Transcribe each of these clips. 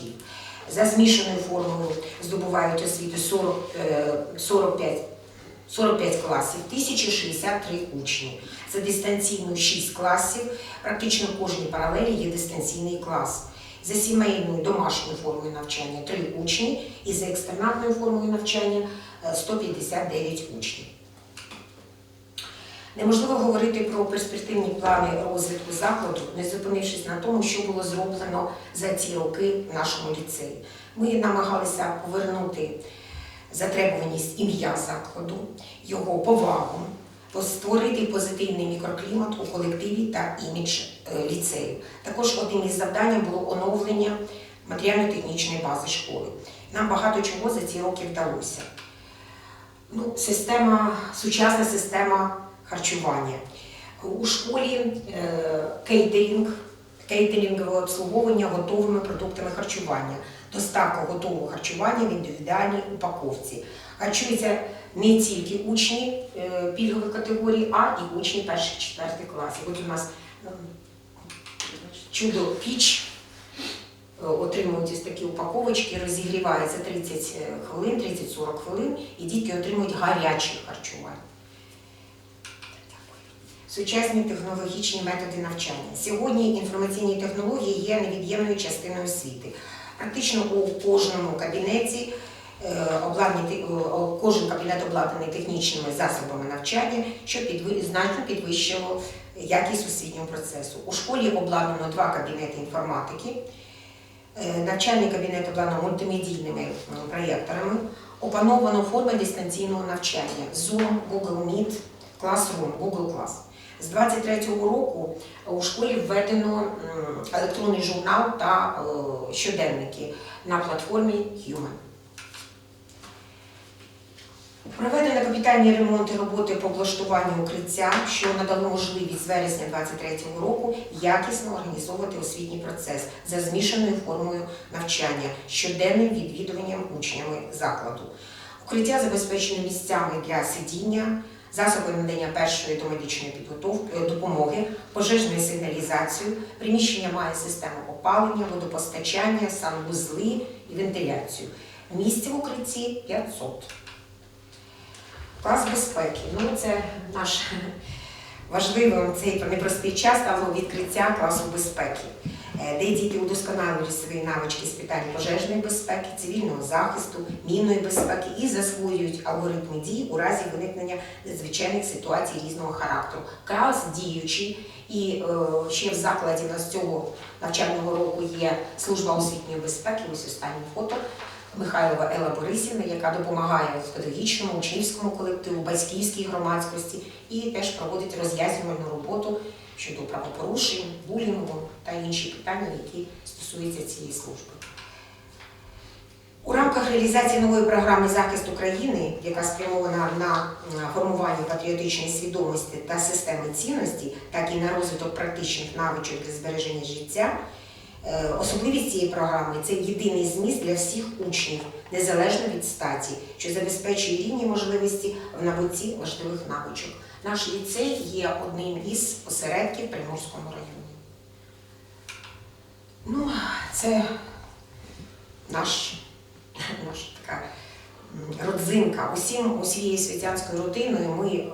батьків. За змішаною формою здобувають освіту 40, е, 45 45 класів, 1063 учні. За дистанційною 6 класів, практично в кожній паралелі є дистанційний клас. За сімейною домашньою формою навчання 3 учні і за екстернатною формою навчання е, 159 учнів. Неможливо говорити про перспективні плани розвитку закладу, не зупинившись на тому, що було зроблено за ці роки в нашому ліцеї. Ми намагалися повернути затребуваність ім'я закладу, його повагу, створити позитивний мікроклімат у колективі та імідж е, ліцею. Також одним із завдань було оновлення матеріально-технічної бази школи. Нам багато чого за ці роки вдалося. Ну, система, сучасна система харчування. У школі е, кейтерінг, кейтерінгове обслуговування готовими продуктами харчування, доставка готового харчування в індивідуальній упаковці. Харчуються не тільки учні е, пільгових категорій, а і учні перших четвертих класів. От у нас ем, чудо піч е, отримують ось такі упаковочки, розігрівається 30 хвилин, 30-40 хвилин, і дітки отримують гаряче харчування. Сучасні технологічні методи навчання. Сьогодні інформаційні технології є невід'ємною частиною освіти. Практично у кожному кабінеті е, обладнані, кожен кабінет обладнаний технічними засобами навчання, що підви- значно підвищило якість освітнього процесу. У школі обладнано два кабінети інформатики. Е, Навчальний кабінет обладнано мультимедійними проєкторами, опановано форми дистанційного навчання Zoom, Google Meet, Classroom, Google Class. З 23-го року у школі введено електронний журнал та е, щоденники на платформі Human. Проведено капітальні ремонти роботи по облаштуванню укриття, що надало можливість з вересня 2023 року якісно організовувати освітній процес за змішаною формою навчання, щоденним відвідуванням учнями закладу. Укриття забезпечено місцями для сидіння, засоби надання першої домедичної підготовки е, допомоги, пожежною сигналізацією. Приміщення має систему опалення, водопостачання, санвузли і вентиляцію. Місць в укритті 500. Клас безпеки. Ну, це наш важливий цей непростий час стало відкриття класу безпеки, де діти удосконалюють свої навички з питань пожежної безпеки, цивільного захисту, мінної безпеки і засвоюють алгоритми дій у разі виникнення надзвичайних ситуацій різного характеру. Клас діючий, і е, ще в закладі у нас цього навчального року є служба освітньої безпеки. Ось останнє фото. Михайлова Ела Борисівна, яка допомагає педагогічному, учнівському колективу, батьківській громадськості і теж проводить роз'яснювальну роботу щодо правопорушень, булінгу та інші питання, які стосуються цієї служби. У рамках реалізації нової програми захист України, яка спрямована на формування патріотичної свідомості та системи цінності, так і на розвиток практичних навичок для збереження життя, Е, Особливість цієї програми це єдиний зміст для всіх учнів, незалежно від статі, що забезпечує рівні можливості в набутті важливих навичок. Наш ліцей є одним із осередків в Приморському районі. Ну, це наш, наша така родзинка. Усім усією світянською родиною ми е,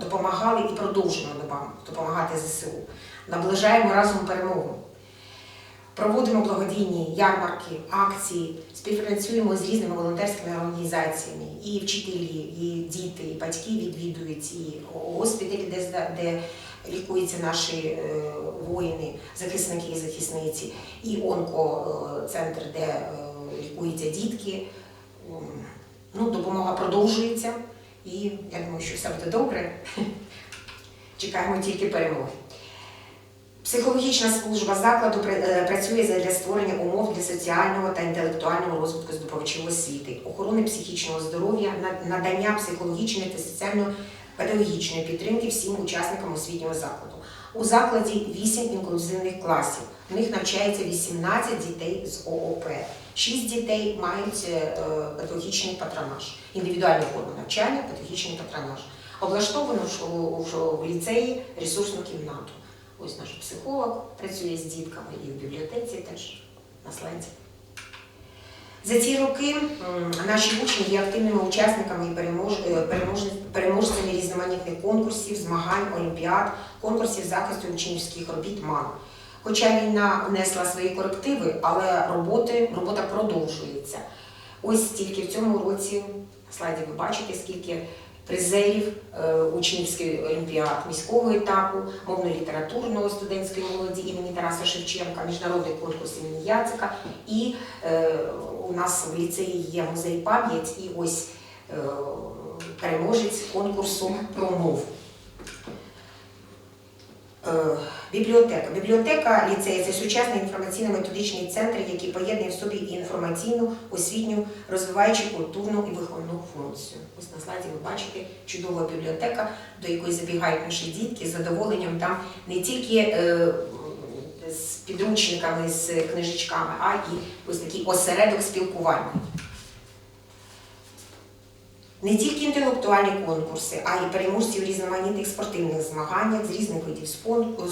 допомагали і продовжуємо допомагати ЗСУ. Наближаємо разом перемогу. Проводимо благодійні ярмарки, акції, співпрацюємо з різними волонтерськими організаціями. І вчителі, і діти, і батьки відвідують, і госпіталі, де, де лікуються наші е, воїни, захисники і захисниці, і онкоцентр, де е, лікуються дітки. Ну, допомога продовжується, і я думаю, що все буде добре. Чекаємо тільки перемоги. Психологічна служба закладу е, працює для створення умов для соціального та інтелектуального розвитку здобувачів освіти, охорони психічного здоров'я, надання психологічної та соціально-педагогічної підтримки всім учасникам освітнього закладу. У закладі 8 інклюзивних класів. В них навчається 18 дітей з ООП. 6 дітей мають е, е, педагогічний патронаж, індивідуальну форму навчання, педагогічний патронаж. Облаштовано в, ліцеї ресурсну кімнату. Ось наш психолог працює з дітками і в бібліотеці теж на слайді. За ці роки наші учні є активними учасниками і перемож... е, перемож- переможцями різноманітних конкурсів, змагань, олімпіад, конкурсів захисту учнівських робіт МАН. Хоча війна внесла свої корективи, але роботи, робота продовжується. Ось тільки в цьому році на слайді ви бачите, скільки призерів е, учнівської олімпіад міського етапу, мовно-літературного студентської молоді імені Тараса Шевченка, міжнародний конкурс імені Яцика. І е, у нас в ліцеї є музей пам'ять і ось е, переможець конкурсу про мову. Е, Бібліотека. Бібліотека ліцею це сучасний інформаційно-методичний центр, який поєднує в собі інформаційну, освітню, розвиваючу культурну і виховну функцію. Ось на слайді ви бачите чудова бібліотека, до якої забігають наші дітки з задоволенням там не тільки е, з підручниками, з книжечками, а і ось такий осередок спілкування. Не тільки інтелектуальні конкурси, а й переможці в різноманітних спортивних змаганнях з різних видів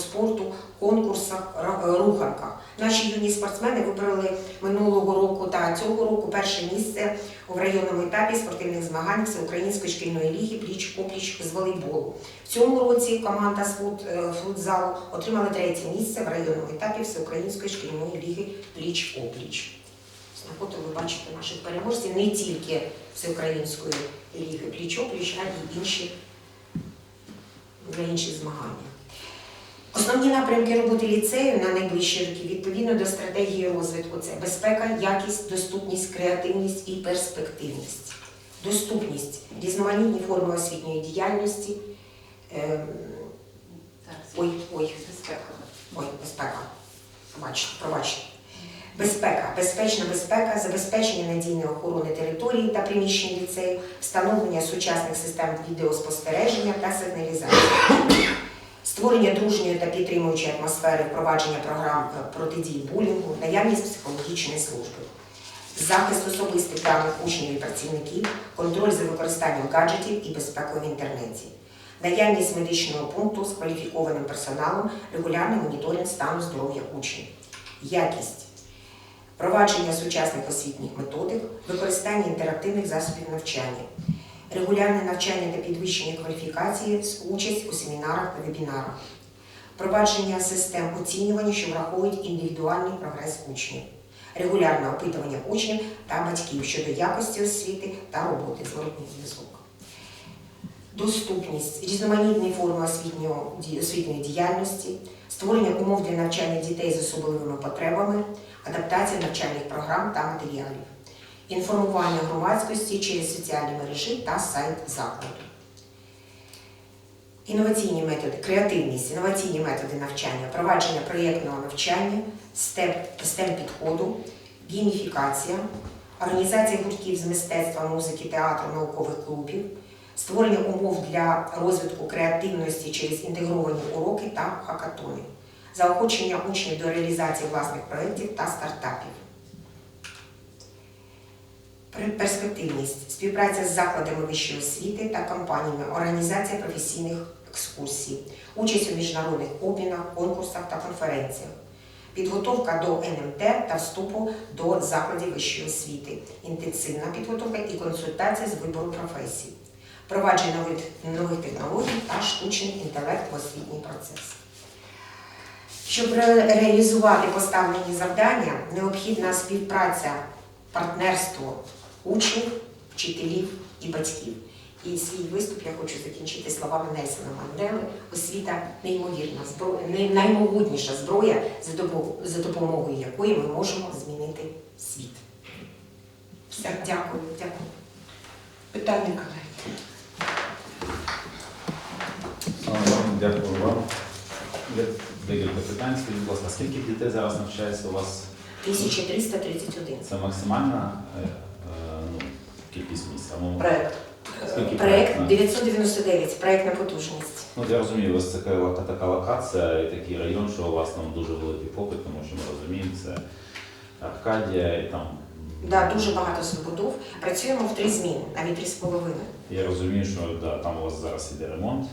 спорту, конкурсах, ра- руханках. Наші юні спортсмени вибрали минулого року та цього року перше місце у районному етапі спортивних змагань Всеукраїнської шкільної ліги пліч-опліч з волейболу. В цьому році команда з е, футзалу отримала третє місце в районному етапі Всеукраїнської шкільної ліги пліч-опліч. Ось На фото ви бачите наших переможців не тільки Всеукраїнської ліги пліч-опліч, а й інші для інших змагань. Основні напрямки роботи ліцею на найближчі роки відповідно до стратегії розвитку це безпека, якість, доступність, креативність і перспективність. Доступність, різноманітні форми освітньої діяльності. ем, Ой, ой, Безпека. Ой, безпека. Пробачте, пробачте. Безпека, безпечна безпека, забезпечення надійної охорони території та приміщень ліцею, встановлення сучасних систем відеоспостереження та сигналізації, створення дружньої та підтримуючої атмосфери, впровадження програм е, протидії булінгу, наявність психологічної служби, захист особистих даних учнів і працівників, контроль за використанням гаджетів і безпеку в інтернеті. Наявність медичного пункту з кваліфікованим персоналом, регулярний моніторинг стану здоров'я учнів, якість, впровадження сучасних освітніх методик, використання інтерактивних засобів навчання, регулярне навчання та підвищення кваліфікації, з участь у семінарах та вебінарах, впровадження систем оцінювання, що враховують індивідуальний прогрес учнів, регулярне опитування учнів та батьків щодо якості освіти та роботи зворотній зв'язок. Доступність, різноманітні форми освітньої діяльності, створення умов для навчання дітей з особливими потребами, адаптація навчальних програм та матеріалів, інформування громадськості через соціальні мережі та сайт закладу. Інноваційні методи, креативність, інноваційні методи навчання, впровадження проєктного навчання, STEM підходу, гейміфікація, організація гуртків з мистецтва, музики, театру, наукових клубів, створення умов для розвитку креативності через інтегровані уроки та хакатони, заохочення учнів до реалізації власних проєктів та стартапів. Перспективність, співпраця з закладами вищої освіти та компаніями, організація професійних екскурсій, участь у міжнародних обмінах, конкурсах та конференціях, підготовка до НМТ та вступу до закладів вищої освіти, інтенсивна підготовка і консультація з вибору професій, впровадження нових, нових технологій та штучний інтелект в освітній процес. Щоб реалізувати поставлені завдання, необхідна співпраця, партнерство учнів, вчителів і батьків. І свій виступ я хочу закінчити словами Нельсона Мандели. Освіта неймовірна зброя, наймогутніша зброя, за допомогою якої ми можемо змінити світ. Все, дякую, дякую. Питання, колеги. Дякую вам. Декілька питань. Скажіть, будь ласка, скільки дітей зараз навчається у вас? 1331. Це максимальна е, е, ну, кількість місць? А ну, Проект. Скільки Проект проектна? 999, проектна потужність. Ну, я розумію, у вас така, лока- така локація і такий район, що у вас там дуже великий попит, тому що ми розуміємо, це Аркадія і там. Да, дуже багато забудов. Працюємо в три зміни, навіть три з половиною. Я розумію, що да, там у вас зараз іде ремонт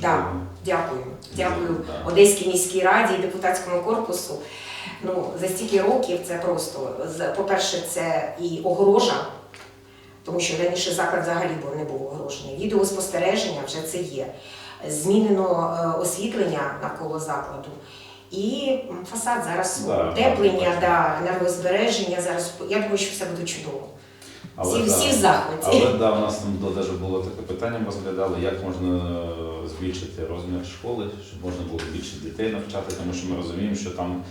Да. Дякую. Дякую. Одеській міській раді і депутатському корпусу. Ну, за стільки років це просто, по-перше, це і огорожа, тому що раніше заклад взагалі не був огорожений. Відеоспостереження вже це є. Змінено е, освітлення навколо закладу. І фасад зараз Да, утеплення, да, енергозбереження. Зараз я думаю, що все буде чудово. Всі, да. всі в захваті. Але да, у нас там даже було таке питання, ми розглядали, як можна е, збільшити розмір школи, щоб можна було більше дітей навчати, тому що ми розуміємо, що там,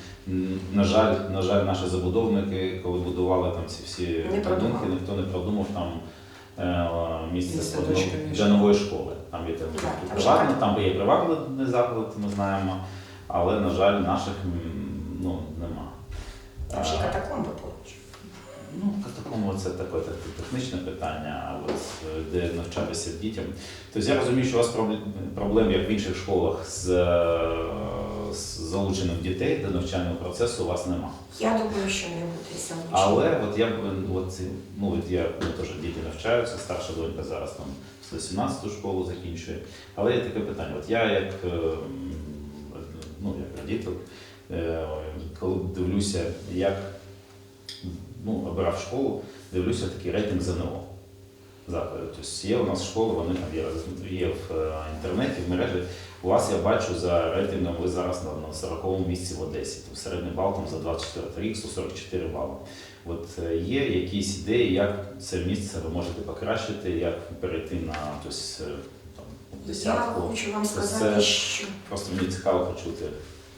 на жаль, на жаль, наші забудовники, коли будували там ці всі будинки, ніхто не продумав там е, місце для нової школи. Там є там, Так, там приватне, там є приватний заклад, ми знаємо, але, на жаль, наших ну, нема. Там ще катакомби поруч. Ну, катакомби це таке так, технічне питання, а от е, де навчатися дітям. Тобто я розумію, що у вас проблем, як в інших школах, з, е, з залученням дітей до навчального процесу у вас нема. Я думаю, що не буде залучено. Але от я от, ну, от я ну, теж діти навчаються, старша донька зараз там 117 школу закінчує. Але є таке питання. От я як, е, ну, як родитель, коли дивлюся, як ну, обирав школу, дивлюся такий рейтинг ЗНО. Заклади. Тобто є у нас школи, вони там є, є в е, інтернеті, в мережі. У вас я бачу за рейтингом, ви зараз на, на 40 місці в Одесі. Тобто середній бал там за 24 рік 144 бали. От е, є якісь ідеї, як це місце ви можете покращити, як перейти на тобто, е, там, Я десятку. хочу вам сказати, це що Просто мені цікаво почути,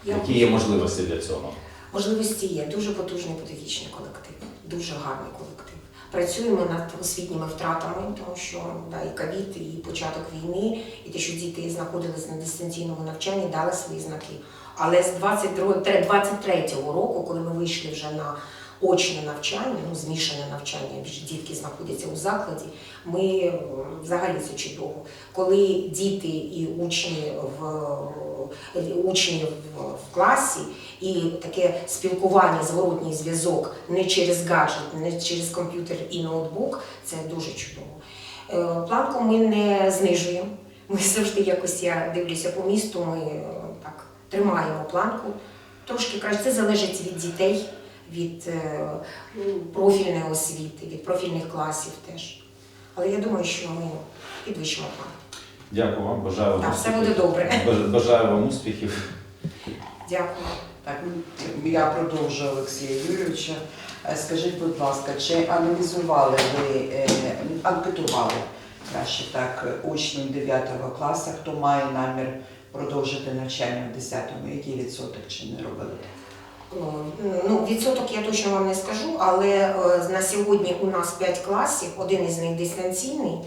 я які є можливості для цього. можливості є. Дуже потужний педагогічний колектив, дуже гарний колектив. Працюємо над освітніми втратами, тому що да, і ковід, і початок війни, і те, що діти знаходились на дистанційному навчанні, дали свої знаки. Але з 22 тре- 23-го року, коли ми вийшли вже на очне навчання, ну змішане навчання, дітки знаходяться у закладі, ми взагалі це чудово. Коли діти і учні в учні в, класі і таке спілкування, зворотній зв'язок не через гаджет, не через комп'ютер і ноутбук, це дуже чудово. Е, Планку ми не знижуємо. Ми завжди якось я дивлюся по місту. Ми е, так тримаємо планку. Трошки краще це залежить від дітей, від е, профільної освіти, від профільних класів теж. Але я думаю, що ми підвищимо планку. Дякую вам, бажаю вам Так, все буде добре. Бажаю вам успіхів. Дякую. Так, ну, я продовжую Олексія Юрійовича. Е, Скажіть, будь ласка, чи аналізували ви, е, анкетували краще так, учнів 9 класу, хто має намір продовжити навчання в 10-му? Який відсоток чи не робили? Ну, відсоток я точно вам не скажу, але е, на сьогодні у нас 5 класів, один із них дистанційний,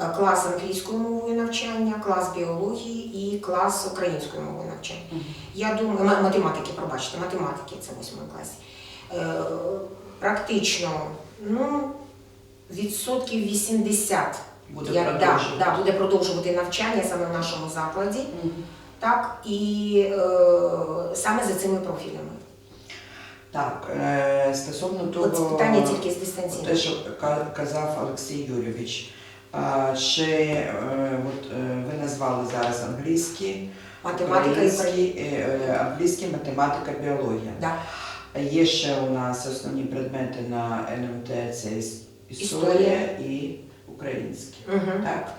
е, клас англійською мовою навчання, клас біології і клас українською мовою навчання. Я думаю, математики, пробачте, математики це в 8 класі. Е, Практично, ну, відсотків 80 Буде я, продовжувати? да, буде продовжувати навчання саме в нашому закладі. Мгм. Так, і е, саме за цими профілями. Так, е, стосовно того, От питання тільки з дистанційного. те, що ка- казав Олексій Юрійович, чи е, от, е, ви назвали зараз англійський, Математика і англійський, математика, біологія. Да. Є ще у нас основні предмети на НМТ це історія і український. Угу. Так?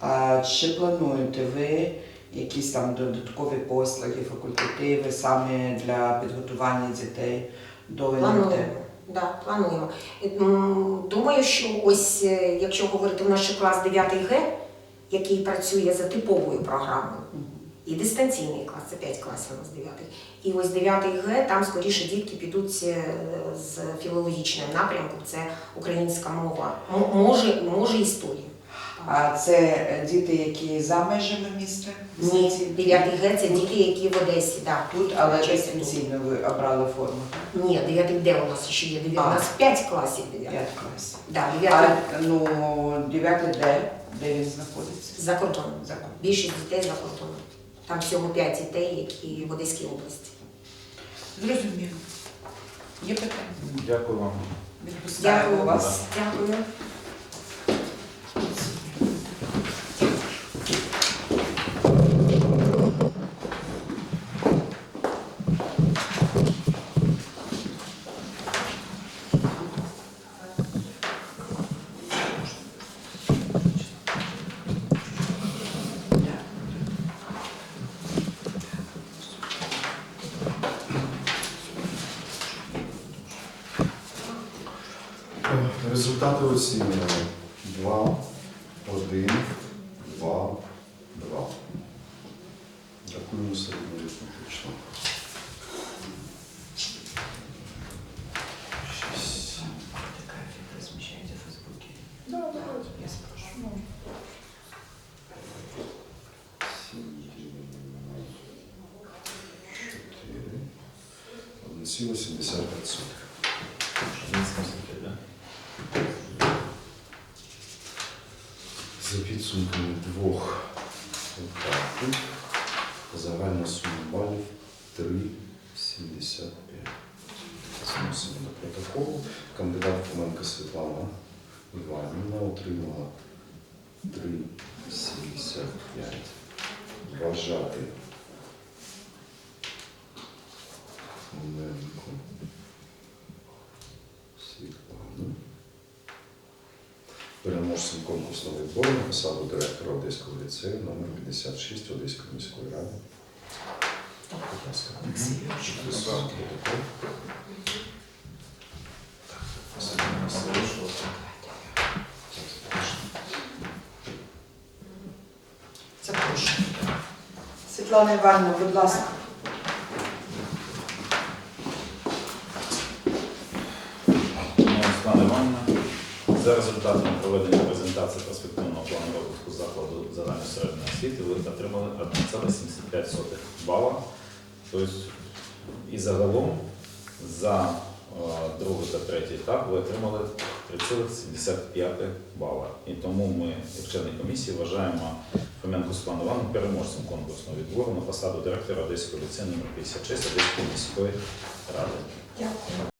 А чи плануєте ви якісь там додаткові послуги, факультативи саме для підготування дітей до НМТ? Да, плануємо. Думаю, що ось е, якщо говорити в наш клас 9 Г, який працює за типовою програмою, і дистанційний клас, це 5 класів у нас 9. І ось 9 Г, там скоріше дітки підуть е, з філологічним напрямком, це українська мова. Може, може історія. А це діти, які за межами міста? Ні, 9 Г це діти, які в Одесі, да. Тут, але дистанційно ви обрали форму. Ні, 9 де у нас ще є 9? У нас 5 класів 9. П'ять класів. Да, 9 А ну, дев'ятий де? Де він знаходиться? за кордоном. За кордоном. Більшість дітей за кордоном. Там всього 5 дітей, які в Одеській області. Зрозуміло. Є питання? Дякую вам. Відпускаємо Дякую. вас. Дякую. Результати оцінюємо 2, 1, 2, 2. Рахуємо середньоарифметично. 6. Розміщаєте в Фейсбуці? Да, давайте. Я спрошу. Один ціло 70 Підсумками двох етапів загальна сума балів 3,75. Зносимо до протоколу. Кандидат Фоменко Світлана Іванівна отримала 3,75. Вважати Фоменко переможцем конкурсного відбору на посаду директора Одеського ліцею номер 56 Одеської міської ради. Будь ласка, Олексій Юрійович. підписуємо протокол. Запрошую. Світлана Івановна, будь ласка. Світлана Івановна, за результатами проведення презентації перспективного плану розвитку закладу загальної середньої освіти ви отримали 1,75 бала. Тобто, і загалом за е, другий та третій етап ви отримали 3,75 бала. І тому ми, як члени комісії, вважаємо Фоменко Світлану Івановну переможцем конкурсного відбору на посаду директора Одеського ліцею номер 56 Одеської міської ради. Дякую.